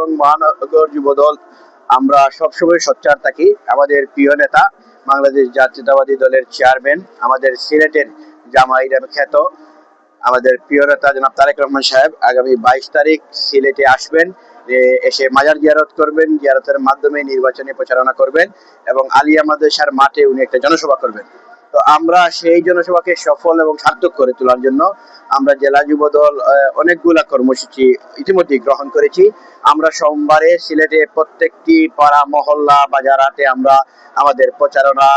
এবং মহানগর যুবদল, আমরা সবসময় সোচ্চার থাকি। আমাদের প্রিয় নেতা, বাংলাদেশ জাতীয়তাবাদী দলের চেয়ারম্যান, আমাদের সিলেটের জামাইরা খ্যাত, আমাদের প্রিয় নেতা জনাব তারেক রহমান সাহেব, আগামী বাইশ তারিখ সিলেটে আসবেন এসে মাজার জিয়ারত করবেন, জিয়ারতের মাধ্যমে নির্বাচনী প্রচারণা করবেন এবং আলিয়া মাদ্রাসার মাঠে উনি একটা জনসভা করবেন। তো আমরা সেই জনসভাকে সফল এবং সার্থক করে তোলার জন্য আমরা জেলা যুব দল অনেকগুলা কর্মসূচি ইতিমধ্যে গ্রহণ করেছি। আমরা সোমবারে সিলেটে প্রত্যেকটি পাড়া, মহল্লা বাজার হাটে আমরা আমাদের প্রচারণা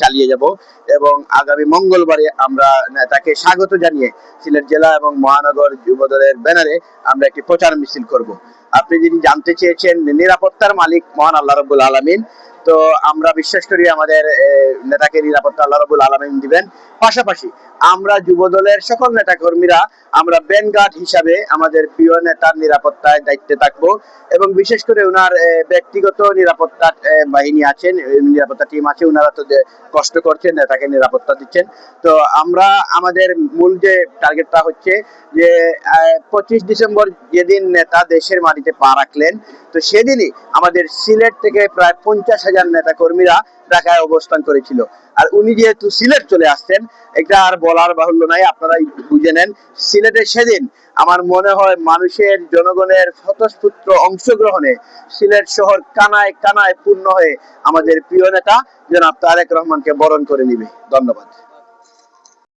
চালিয়ে যাব এবং আগামী মঙ্গলবারে আমরা তাকে স্বাগত জানিয়ে সিলেট জেলা এবং মহানগর যুব দলের ব্যানারে আমরা একটি প্রচার মিছিল করব। আপনি যদি জানতে চেয়েছেন নিরাপত্তার মালিক মহান আল্লাহ রবুল আলমিন তো আমরা বিশ্বাস করি আমাদের নেতাকে নিরাপত্তা আল্লাহ রবুল আলমিন দিবেন। পাশাপাশি আমরা যুব দলের সকল নেতা কর্মীরা আমরা ব্যানগার্ড হিসাবে আমাদের প্রিয় নেতার নিরাপত্তায় দায়িত্বে থাকব এবং বিশেষ করে ওনার ব্যক্তিগত নিরাপত্তা বাহিনী আছেন নিরাপত্তা টিম আছে ওনারা তো কষ্ট করছেন, নেতাকে নিরাপত্তা দিচ্ছেন। তো আমরা আমাদের মূল যে টার্গেটটা হচ্ছে যে পঁচিশ ডিসেম্বর যেদিন নেতা দেশের মাটিতে পা রাখলেন, তো সেদিনই আমাদের সিলেট থেকে প্রায় পঞ্চাশ হাজার নেতা কর্মীরা ঢাকায় অবস্থান করেছিল। আর উনি যেহেতু সিলেট চলে আসছেন, এটা আর বলার বাহুল্য নাই আপনারা বুঝে নেন। সিলেটে সেদিন আমার মনে হয় মানুষের, জনগণের স্বতঃস্ফূর্ত অংশগ্রহণে সিলেট শহর কানায় কানায় পূর্ণ হয়ে আমাদের প্রিয় নেতা জনাব তারেক রহমানকে বরণ করে নিবে। ধন্যবাদ।